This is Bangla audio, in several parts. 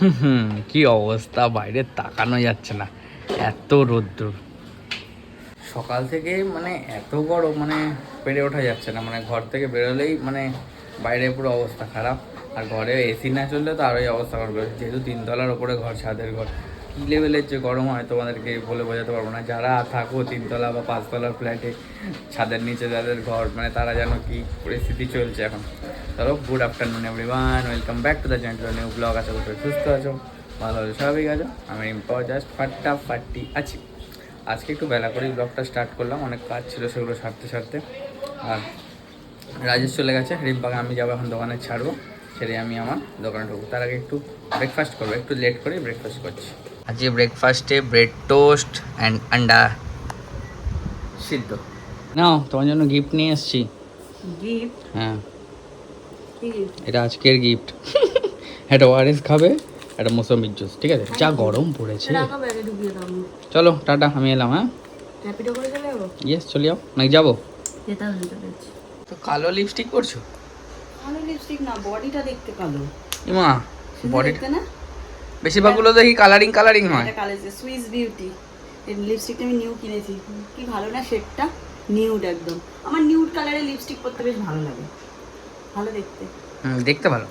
হুম, কি অবস্থা? বাইরে তাকানো যাচ্ছে না। এত রোদ্দুর। সকাল থেকে মানে এত গরম মানে পেরে ওঠা যাচ্ছে না। মানে ঘর থেকে বেরোলেই মানে বাইরে পুরো অবস্থা খারাপ। আর ঘরে এসি না চললে তো আরোই অবস্থা হবে। যেহেতু তিনতলার ওপরে ঘর, ছাদের ঘর। কী লেভেলের যে গরম হয়, তোমাদেরকে বলে বোঝাতে পারব না। যারা থাকো তিনতলা বা পাঁচতলার ফ্ল্যাটে ছাদের নিচে যাদের ঘর মানে তারা যেন কি পরিস্থিতি চলছে এখন। চলো good afternoon everyone welcome back to the channel new blog আশা করতে সুস্থ আছো, ভালো আছো, স্বাভাবিক আছো। আমি রিম্পাও জাস্ট ফাট্টা ফাট্টি আছি। আজকে একটু বেলা করেই ব্লগটা স্টার্ট করলাম। অনেক কাজ ছিল সেগুলো সারতে সারতে। আর রাজেশ চলে গেছে। রিম্পাকে আমি যাব এখন দোকানে ছাড়বো। ছেড়ে আমি আমার দোকানে ঢুকবো। তার আগে একটু ব্রেকফাস্ট করব। একটু লেট করেই ব্রেকফাস্ট করছি। আজকে ব্রেকফাস্টে ব্রেড টোস্ট অ্যান্ড আন্ডা সিদ্ধ। নাও তোমার জন্য গিফট নিয়ে এসেছি। গিফট হ্যাঁ। এটা আজকের গিফট একটা ওয়ারেস খাবে একটা মোসম্বির জুস ঠিক আছে? যা গরম পড়েছে। চলো টাটা আমি এলাম হ্যাঁ? ইয়েস চলে যাও। নাকি যাব? তো কালো লিপস্টিক করছ? কালো লিপস্টিক না বডিটা দেখতে কালো। ইমা সুন্দর বডি দেখতে না? বেশিরভাগগুলো দেখি কালারিং কালারিং হয়। এটা কালো সুইস বিউটি এই লিপস্টিকটা আমি নিউ কিনেছি। কি ভালো না শেডটা নিউড একদম। আমার নিউড কালারের লিপস্টিক পরতে বেশ ভালো লাগে। ভালো দেখতে। হুম, দেখতে ভালো।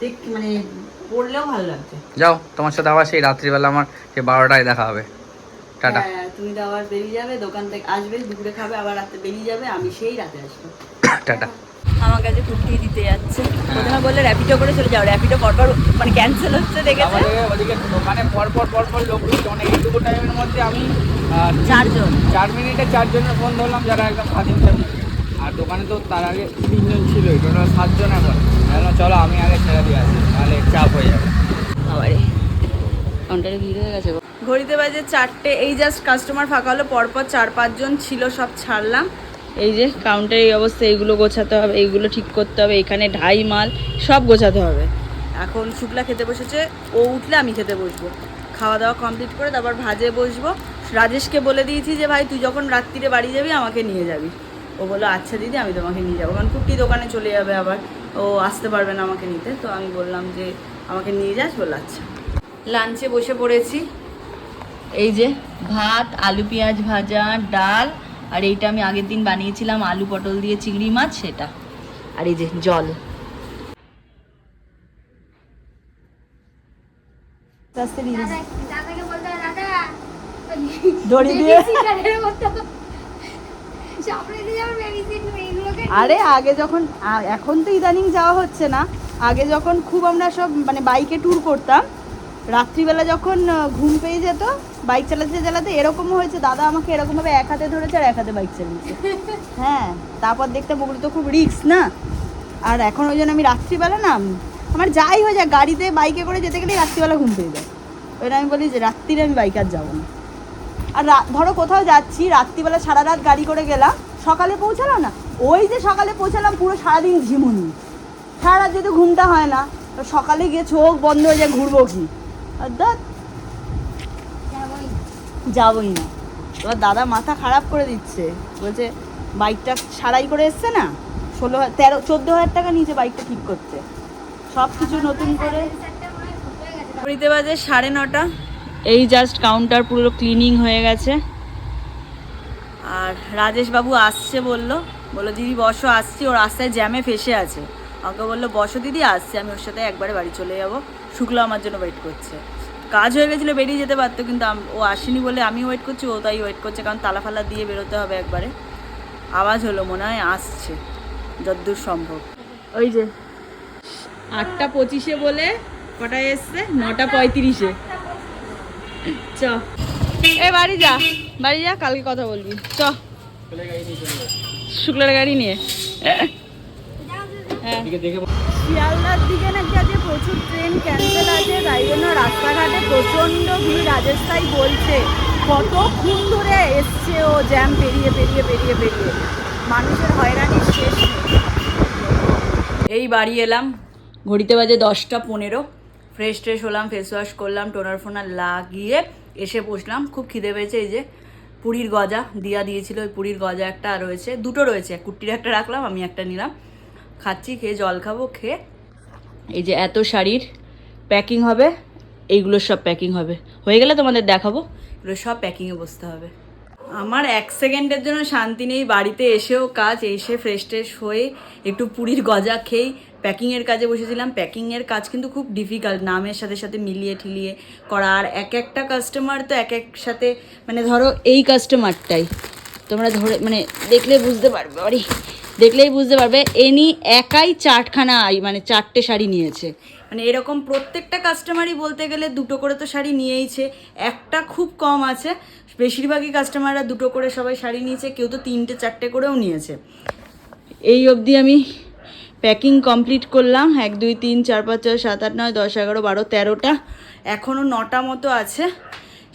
দেখ মানে পরলেও ভালো লাগছে। যাও তোমার সাথে আবার সেই রাত্রিবেলা আমার সেই বারোটায় দেখা হবে। টাটা। হ্যাঁ তুমি তো আবার বেরিয়ে যাবে দোকান থেকে আসবে দুপুরে খাবে আবার রাতে বেরিয়ে যাবে আমি সেই রাতে আসব। টাটা। আমার কাছে কুর্তি দিতে যাচ্ছে। প্রথমে বললে র্যাপিডো করে চলে যাও। র্যাপিডো পরপর মানে ক্যান্সেল হচ্ছে দেখেছে? ওদিকে দোকানে পর পর পর পর লোক ঢুকছে। অনেক এইটুকু টাইমের মধ্যে আমি চারজন। চার মিনিটে চারজনের ফোন ধরলাম যারা একদম স্বাধীন আর দোকানে তো তার আগে তিনজন ছিল টোটাল সাতজন এখন। চলো আমি আগে ছেড়ে দিয়ে আসি তাহলে চাপ হয়ে যাবে। আবারে কাউন্টারে ভিড় হয়ে গেছে ঘড়িতে বাজে চারটে এই জাস্ট কাস্টমার ফাঁকা হলো পরপর চার পাঁচজন ছিল সব ছাড়লাম। এই যে কাউন্টারে এই অবস্থা এইগুলো গোছাতে হবে, এইগুলো ঠিক করতে হবে, এখানে ঢাই মাল, সব গোছাতে হবে। এখন শুক্লা খেতে বসেছে, ও উঠলে আমি খেতে বসবো। খাওয়া দাওয়া কমপ্লিট করে তারপর ভাজে বসবো। রাজেশকে বলে দিয়েছি যে, ভাই, তুই যখন রাত্রিরে বাড়ি যাবি, আমাকে নিয়ে যাবি। ও বলল আচ্ছা দিদি, আমি তোমাকে নিয়ে যাব। কারণ কুর্তি দোকানে চলে যাবে আবার। ও আসতে পারবে না আমাকে নিতে, তো আমি বললাম যে, আমাকে নিয়ে যাস? বলল আচ্ছা। লাঞ্চে বসে পড়েছি। এই যে ভাত, আলু পেঁয়াজ ভাজা, ডাল আর এইটা আমি আগের দিন বানিয়েছিলাম আলু পটল দিয়ে চিংড়ি মাছ সেটা। আর এই যে জল। দড়ি দিয়ে। আরে আগে যখন এখন তো ইদানিং যাওয়া হচ্ছে না। আগে যখন খুব আমরা সব মানে বাইকে ট্যুর করতাম রাত্রিবেলা যখন ঘুম পেয়ে যেত বাইক চালাতে চালাতে এরকমও হয়েছে দাদা আমাকে এরকমভাবে এক হাতে ধরেছে আর এক হাতে বাইক চালিয়েছে। হ্যাঁ তারপর দেখতে ওগুলো তো খুব রিস্ক না? আর এখন ওই জন্য আমি রাত্রিবেলা না আমার যাই হয়ে যায় গাড়িতে বাইকে করে যেতে গেলেই রাত্রিবেলা ঘুম পেয়ে যায়। ওই আমি বলি যে রাত্রিরে আমি বাইক আর যাব না। আর ধরো কোথাও যাচ্ছি রাত্রিবেলা সারা রাত গাড়ি করে গেলাম সকালে পৌঁছালাম না? ওই যে সকালে পৌঁছালাম পুরো সারাদিন ঝিমুনি। সারা রাত যদি ঘুমটা হয় না তো সকালে গিয়ে চোখ বন্ধ হয়ে যায় ঘুরবো কি? যাবোই না। এবার দাদা মাথা খারাপ করে দিচ্ছে। বলছে বাইকটা সারাই করে এসছে না? ষোলো তেরো চোদ্দ হাজার টাকা নিয়েছে বাইকটা ঠিক করতে। সব কিছু নতুন করে। ঘড়িতে বাজে সাড়ে নটা। এই জাস্ট কাউন্টার পুরো ক্লিনিং হয়ে গেছে। আর রাজেশ বাবু আসছে বলল। বলল দিদি বসো আসছি। ওর রাস্তায় জ্যামে ফেসে আছে। আমাকে বলল, বসো দিদি, আসছে, আমি ওর সাথে একবারে বাড়ি চলে যাব। শুক্লা আমার জন্য ওয়েট করছে। কাজ হয়ে গেছিল, বেরিয়ে যেতে পারতো, কিন্তু ও আসেনি বলে আমি ওয়েট করছি, ও তাই ওয়েট করছে, কারণ তালা ফালা দিয়ে বেরোতে হবে একবারে। আওয়াজ হলো, মনে হয় আসছে, যদ্দূর সম্ভব। ওই যে, আটটা পঁচিশে বলে কটায় এসছে? নটা পঁয়ত্রিশে। চ। এ, বাড়ি যা বাড়ি যা, কালকে কথা বলবি। চ। শুক্লার গাড়ি নিয়ে। শিয়ালদার দিকে নাকি আজকে প্রচুর ট্রেন ক্যান্সেল আছে তাই জন্য রাস্তাঘাটে প্রচণ্ড ভিড় রাজেশ তাই বলছে কতক্ষণ ধরে এসছে ও জ্যাম পেরিয়ে পেরিয়ে পেরিয়ে পেরিয়ে। মানুষের হয়রানি শেষ এই বাড়ি এলাম ঘড়িতে বাজে দশটা পনেরো। ফ্রেশ ট্রেশ হলাম ফেস ওয়াশ করলাম টোনার ফোনার লাগিয়ে এসে বসলাম। খুব খিদে পেয়েছে এই যে পুরীর গজা দিয়া দিয়েছিল ওই পুরীর গজা একটা রয়েছে দুটো রয়েছে কুট্টির একটা রাখলাম আমি একটা নিলাম। খাচ্ছি, খেয়ে জল খাব, খেয়ে। এই যে এত শাড়ির প্যাকিং হবে, এইগুলো সব প্যাকিং হবে। হয়ে গেলে তোমাদের দেখাবো। এগুলো সব প্যাকিংয়ে বসতে হবে। আমার এক সেকেন্ডের জন্য শান্তি নেই, বাড়িতে এসেও কাজ, এসে ফ্রেশ ট্রেশ হয়ে একটু পুরীর গজা খেয়েই প্যাকিংয়ের কাজে বসেছিলাম। প্যাকিংয়ের কাজ কিন্তু খুব ডিফিকাল্ট নামের সাথে সাথে মিলিয়ে ঠিলিয়ে করা। আর এক একটা কাস্টমার তো এক এক সাথে মানে ধরো এই কাস্টমারটাই তোমরা ধরে মানে দেখলে বুঝতে পারবে, বাড়ি দেখলেই বুঝতে পারবে, এনি একাই চারখানা আই মানে চারটে শাড়ি নিয়েছে। মানে এরকম প্রত্যেকটা কাস্টমারই বলতে গেলে দুটো করে তো শাড়ি নিয়েইছে, একটা খুব কম আছে। বেশিরভাগই কাস্টমাররা দুটো করে সবাই শাড়ি নিয়েছে, কেউ তো তিনটে চারটে করেও নিয়েছে। এই অবধি আমি প্যাকিং কমপ্লিট করলাম, এক, দুই, তিন, চার, পাঁচ, ছয়, সাত, আট, নয়, দশ, এগারো, বারো, তেরোটা। এখনও নটা মতো আছে।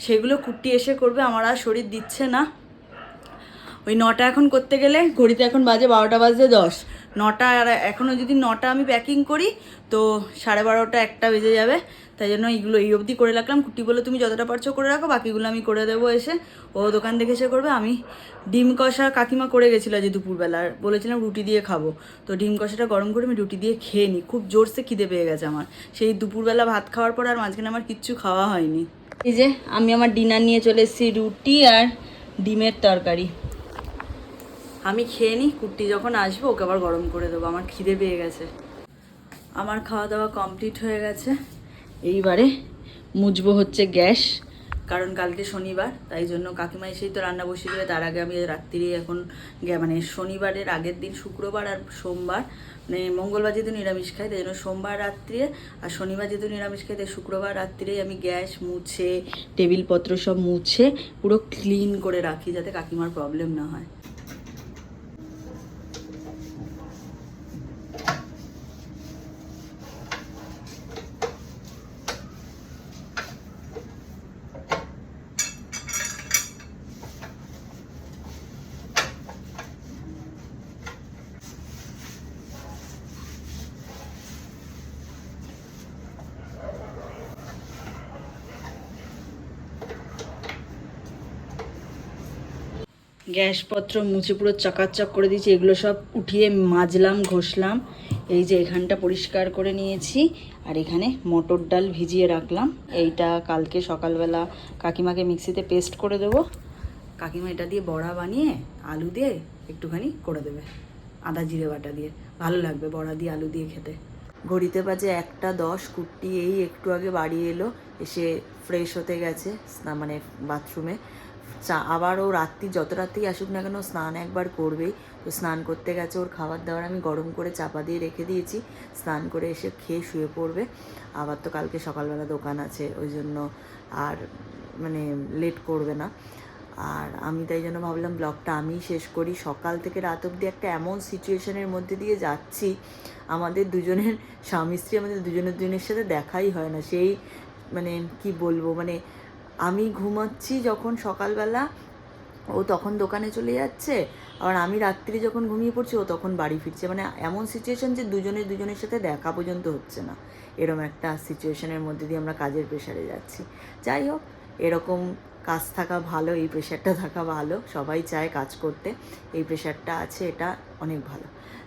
সেগুলো কুর্তি এসে করবে, আমার আর শরীর দিচ্ছে না। ওই নটা এখন করতে গেলে ঘড়িতে এখন বাজে বারোটা বাজে দশ। নটা আর এখনও যদি নটা আমি প্যাকিং করি, তো সাড়ে বারোটা একটা বেজে যাবে। তাই জন্য এইগুলো এই অবধি করে রাখলাম। কুটি বলে তুমি যতটা পারছ করে রাখো, বাকিগুলো আমি করে দেবো এসে। ও দোকান থেকে এসে করবে, আমি ডিম কষা কাকিমা করে গেছিল আজ দুপুরবেলা। আর বলেছিলাম রুটি দিয়ে খাব। তো ডিম কষাটা গরম করে আমি রুটি দিয়ে খেয়ে নিই খুব জোরসে খিদে পেয়ে গেছে আমার। সেই দুপুরবেলা ভাত খাওয়ার পর আর মাঝখানে আমার কিচ্ছু খাওয়া হয়নি। এই যে আমি আমার ডিনার নিয়ে চলে এসেছি রুটি আর ডিমের তরকারি। আমি খেয়ে নিই কুর্তি যখন আসব ওকে আবার গরম করে দেবো, আমার খিদে পেয়ে গেছে। আমার খাওয়া দাওয়া কমপ্লিট হয়ে গেছে। এইবারে মুজবো হচ্ছে গ্যাস, কারণ কালকে শনিবার, তাই জন্য কাকিমা এসেই তো রান্না বসিয়ে দেবে, তার আগে আমি রাত্রিরে এখন মানে শনিবারের আগের দিন, শুক্রবার আর সোমবার মানে মঙ্গলবার যেহেতু নিরামিষ খাই, তাই জন্য সোমবার রাত্রে আর শনিবার যেহেতু নিরামিষ খাই, তাই শুক্রবার রাত্রিরেই আমি গ্যাস মুছে, টেবিলপত্র সব মুছে, পুরো ক্লিন করে রাখি, যাতে কাকিমার প্রবলেম না হয়। গ্যাসপত্র মুছে পুরো চকাচক করে দিয়েছি, এগুলো সব উঠিয়ে মাজলাম, ঘষলাম। এই যে এখানটা পরিষ্কার করে নিয়েছি, আর এখানে মটর ডাল ভিজিয়ে রাখলাম। এইটা কালকে সকালবেলা কাকিমাকে মিক্সিতে পেস্ট করে দেবো। কাকিমা এটা দিয়ে বড়া বানিয়ে আলু দিয়ে একটুখানি করে দেবে, আদা জিরে বাটা দিয়ে। ভালো লাগবে বড়া দিয়ে আলু দিয়ে খেতে। ঘড়িতে বাজে একটা দশ কুর্তি এই একটু আগে বাড়ি এলো, এসে ফ্রেশ হতে গেছে মানে বাথরুমে চা, আবার ও রাত্রি যত রাত্রি আসুক না কেন স্নান একবার করবেই। তো স্নান করতে গেছে ওর খাবার দাবার আমি গরম করে চাপা দিয়ে রেখে দিয়েছি। স্নান করে এসে খেয়ে শুয়ে পড়বে। আবার তো কালকে সকালবেলা দোকান আছে, ওই জন্য আর মানে লেট করবে না। আর আমি তাই জন্য ভাবলাম ব্লগটা আমি শেষ করি। সকাল থেকে রাত অবধি একটা এমন সিচুয়েশনের মধ্যে দিয়ে যাচ্ছি, আমাদের দুজনের স্বামী স্ত্রী আমাদের দুজনের দুজনের সাথে দেখাই হয় না। সেই মানে কি বলব? মানে আমি ঘুমাচ্ছি যখন সকালবেলা, ও তখন দোকানে চলে যাচ্ছে, আবার আমি রাত্রি যখন ঘুমিয়ে পড়ছি, ও তখন বাড়ি ফিরছে। মানে এমন সিচুয়েশন যে দুজনে দুজনের সাথে দেখা পর্যন্ত হচ্ছে না। এরকম একটা সিচুয়েশনের মধ্যে দিয়ে আমরা কাজের প্রেশারে যাচ্ছি। যাই হোক, এরকম কাজ থাকা ভালো, এই প্রেশারটা থাকা ভালো। সবাই চায় কাজ করতে। এই প্রেশারটা আছে, এটা অনেক ভালো।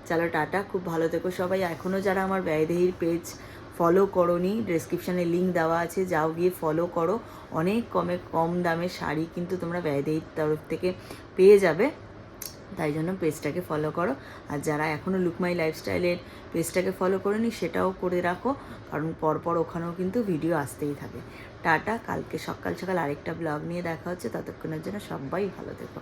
চলো টাটা, খুব ভালো থেকো সবাই। এখনও যারা আমার ব্যয়দেহীর পেজ ফলো করোনি। ডেসক্রিপশানে লিঙ্ক দেওয়া আছে, যাও গিয়ে ফলো করো। অনেক কমে কম দামে শাড়ি কিন্তু তোমরা ব্যয়দেহীর তরফ থেকে পেয়ে যাবে। তাই জন্য পেজটাকে ফলো করো। আর যারা এখনও লুকমাই লাইফস্টাইলের পেজটাকে ফলো করেনি, সেটাও করে রাখো। কারণ পরপর ওখানেও কিন্তু ভিডিও আসতেই থাকে। টাটা, কালকে সকাল সকাল আরেকটা ব্লগ নিয়ে দেখা হচ্ছে। ততক্ষণের জন্য সবাই ভালো থেকো।